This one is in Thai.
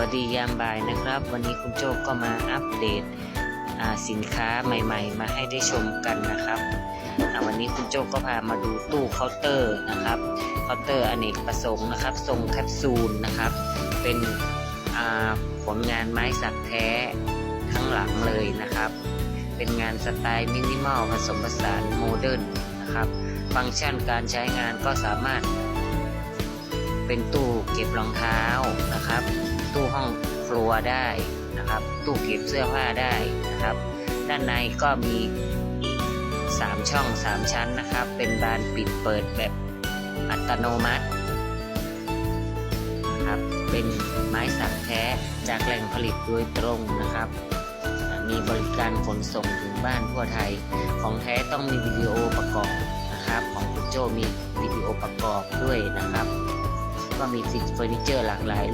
วัสดียามบ่ายนะครับ วันนี้คุณโจก็มาอัปเดตสินค้าใหม่ ๆ มาให้ได้ชมกันนะครับวันนี้คุณโจก็พามาดูตู้เคาน์เตอร์นะครับเคาน์เตอร์อเนกประสงค์นะครับทรงแคปซูลนะครับ เป็นผลงานไม้สักแท้ทั้งหลังเลยนะครับ เป็นงานสไตล์มินิมอลผสมผสานโมเดิร์นนะครับ ฟังก์ชันการใช้งานก็สามารถ เป็นตู้เก็บรองเท้า ครัวได้นะครับตู้เก็บเสื้อผ้าได้นะครับ ด้านในก็มีอีก 3 ช่อง 3 ชั้นนะครับ เป็นบานปิดเปิดแบบอัตโนมัตินะครับเป็นไม้สักแท้จากแหล่งผลิตโดยตรงนะครับ มีบริการขนส่งถึงบ้านทั่วไทย ของแท้ต้องมีวิดีโอประกอบนะครับ ของคุณโจมีวิดีโอประกอบด้วยนะครับ ก็มีสินเฟอร์นิเจอร์หลากหลาย